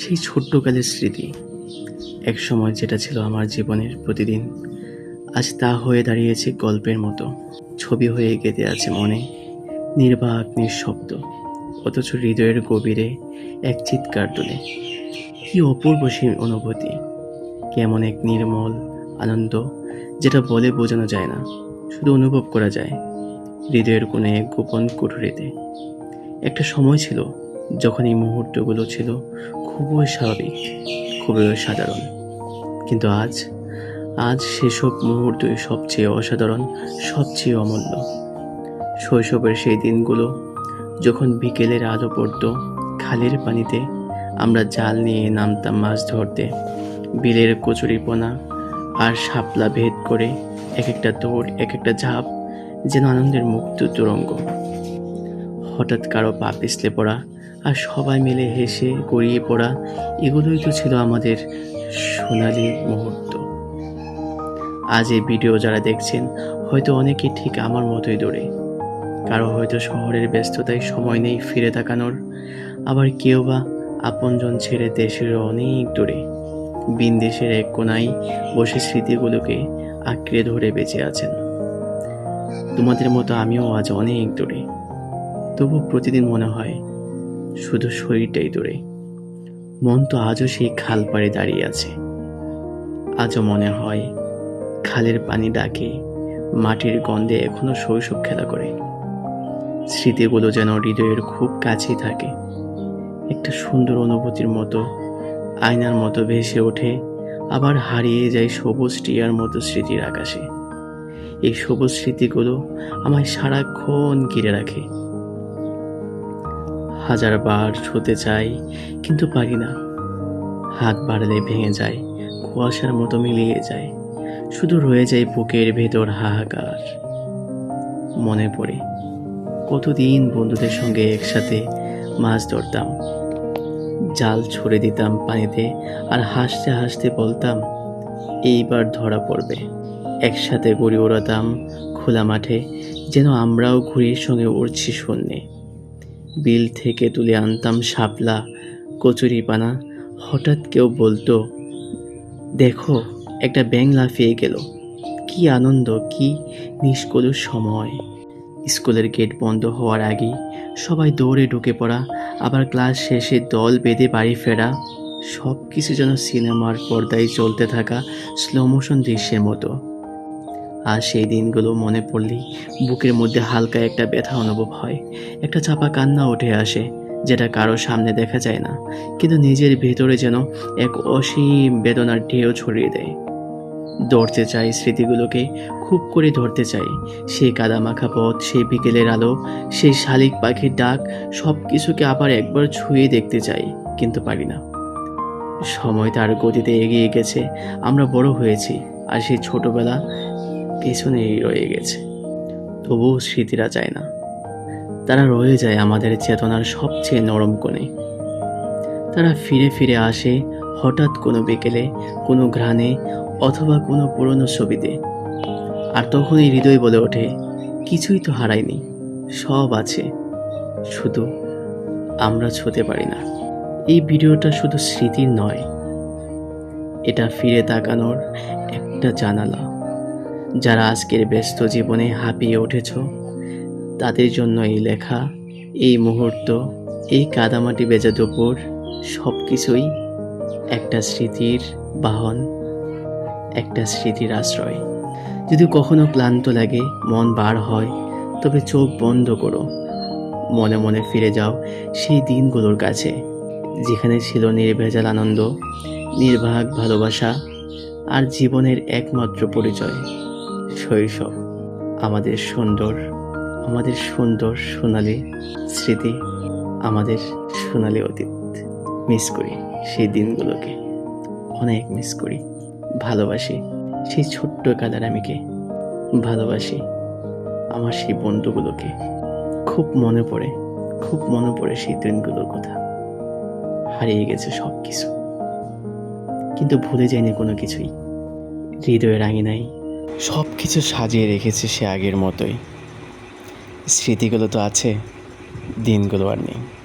সেই ছোট্টকালের স্মৃতি। এক সময় যেটা ছিল আমার জীবনের প্রতিদিন, আজ তা হয়ে দাঁড়িয়েছে গল্পের মতো। ছবি হয়ে গেঁথে আছে মনে, নির্বাক, নিঃশব্দ, অথচ হৃদয়ের গভীরে এক চিৎকার তোলে। কি অপূর্ব সেই অনুভূতি, কেমন এক নির্মল আনন্দ, যেটা বলে বোঝানো যায় না, শুধু অনুভব করা যায় হৃদয়ের কোনো এক গোপন কুঠুরিতে। একটা সময় ছিল যখন এই মুহূর্তগুলো ছিল খুবই স্বাভাবিক, খুবই সাধারণ কিন্তু আজ আজ সেসব মুহূর্তই সবচেয়ে অসাধারণ, সবচেয়ে অমূল্য। শৈশবের সেই দিনগুলো, যখন বিকেলের আলো পড়তো খালের পানিতে, আমরা জাল নিয়ে নামতাম মাছ ধরতে। বিলের কচুরিপোনা আর শাপলা ভেদ করে এক একটা দৌড় এক একটা ঝাঁপ যেন আনন্দের মুক্ত তুরঙ্গ হঠাৎ কারও পা পিছলে পড়া আর সবাই মিলে হেসে গড়িয়ে পড়া, এগুলোই তো ছিল আমাদের সোনালি মুহূর্ত। আজ এই ভিডিও যারা দেখছেন, হয়তো অনেকে ঠিক আমার মতোই দৌড়ে কারও হয়তো শহরের ব্যস্ততায় সময় নেই ফিরে তাকানোর, আবার কেউ বা আপনজন ছেড়ে দেশের অনেক দূরে। বিন দেশের এক কোনায় বসে স্মৃতিগুলোকে আঁকড়ে ধরে বেঁচে আছেন। তোমাদের মতো আমিও আজ অনেক দূরে। তবু প্রতিদিন মনে হয় শুধু শরীরটাই দূরে। মন তো আজও সেই খাল পাড়ে দাঁড়িয়ে আছে। আজও মনে হয় খালের পানি ডাকে, মাটির গন্ধে এখনও শৈশব খেলা করে। স্মৃতিগুলো যেন হৃদয়ের খুব কাছেই থাকে। একটা সুন্দর অনুভূতির মতো, আয়নার মতো ভেসে ওঠে, আবার হারিয়ে যায় সবুজ টিয়ার মতো স্মৃতির আকাশে। এই সবুজ স্মৃতিগুলো আমায় সারাক্ষণ ঘিরে রাখে। হাজার বার ছুতে চাই, কিন্তু পারি না। হাত বাড়ালে ভেঙে যায়, কুয়াশার মতো মিলিয়ে যায়। শুধু রয়ে যায় বুকের ভেতর হাহাকার। মনে পড়ে, কতদিন বন্ধুদের সঙ্গে একসাথে মাছ ধরতাম। জাল ছড়ে দিতাম পানিতে আর হাসতে হাসতে বলতাম, এইবার ধরা পড়বে। একসাথে ঘুড়ি ওড়াতাম খোলা মাঠে, যেন আমরাও ঘুড়ির সঙ্গে উড়ছি শূন্যে। বিল থেকে তুলে আনতাম শাপলা, কচুরিপানা। হঠাৎ কেউ বলতো, দেখো, একটা ব্যাং লাফিয়ে গেল। কি আনন্দ, কি নিষ্কলুর সময়। স্কুলের গেট বন্ধ হওয়ার আগেই সবাই দৌড়ে ঢুকে পড়া, আবার ক্লাস শেষে দল বেঁধে বাড়ি ফেরা। সব কিছু যেন সিনেমার পর্দায় চলতে থাকা স্লো মোশন দৃশ্যের মতো। আর সেই দিনগুলো মনে পড়লেই বুকের মধ্যে হালকা একটা ব্যথা অনুভব হয়। একটা চাপা কান্না উঠে আসে, যেটা কারও সামনে দেখা যায় না, কিন্তু নিজের ভেতরে যেন এক অসীম বেদনার ঢেউ ছড়িয়ে দেয়। ধরতে চাই স্মৃতিগুলোকে, খুব করে ধরতে চাই। সেই কাদামাখা পথ, সেই বিকেলের আলো, সেই শালিক পাখির ডাক সব কিছুকে আবার একবার ছুঁয়ে দেখতে চাই, কিন্তু পারি না। সময় তার গতিতে এগিয়ে গেছে, আমরা বড় হয়েছি, আর সেই ছোটবেলা পেছনেই রয়ে গেছে। তবুও স্মৃতিরা যায় না। তারা রয়ে যায় আমাদের চেতনার সবচেয়ে নরম কোণে। তারা ফিরে ফিরে আসে হঠাৎ কোনো বিকেলে, কোনো ঘ্রাণে অথবা কোনো পুরনো ছবিতে। আর তখনই হৃদয় বলে ওঠে, কিছুই তো হারায়নি, সব আছে। শুধু আমরা ছুতে পারি না। এই ভিডিওটা শুধু স্মৃতির নয়, এটা ফিরে তাকানোর একটা জানালা। যারা আজকের ব্যস্ত জীবনে হাঁপিয়ে উঠেছ, তাদের জন্য এই লেখা, এই মুহূর্ত, এই কাদামাটি বেজা দুপুর সব কিছুই একটা স্মৃতির বাহন, একটা স্মৃতির আশ্রয়। যদি কখনো ক্লান্ত লাগে, মন বার হয়, তবে চোখ বন্ধ করো। মনে মনে ফিরে যাও সেই দিনগুলোর কাছে, যেখানে ছিল নির্ভেজাল আনন্দ, নির্বাক ভালোবাসা আর জীবনের একমাত্র পরিচয়। শৈশব, আমাদের সুন্দর আমাদের সুন্দর সোনালি স্মৃতি, আমাদের সোনালি অতীত। মিস করি সেই দিনগুলোকে, অনেক মিস করি। ভালোবাসি সেই ছোট্ট কাদারামিকে, ভালোবাসি আমার সেই বন্ধুগুলোকে। খুব মনে পড়ে, খুব মনে পড়ে সেই দিনগুলোর কথা। হারিয়ে গেছে সব কিছু কিন্তু ভুলে যায়নি কোনো কিছুই। হৃদয়ের আঙিনাই সব কিছু সাজিয়ে রেখেছে সে আগের মতোই। স্মৃতিগুলো তো আছে দিনগুলো আর নেই।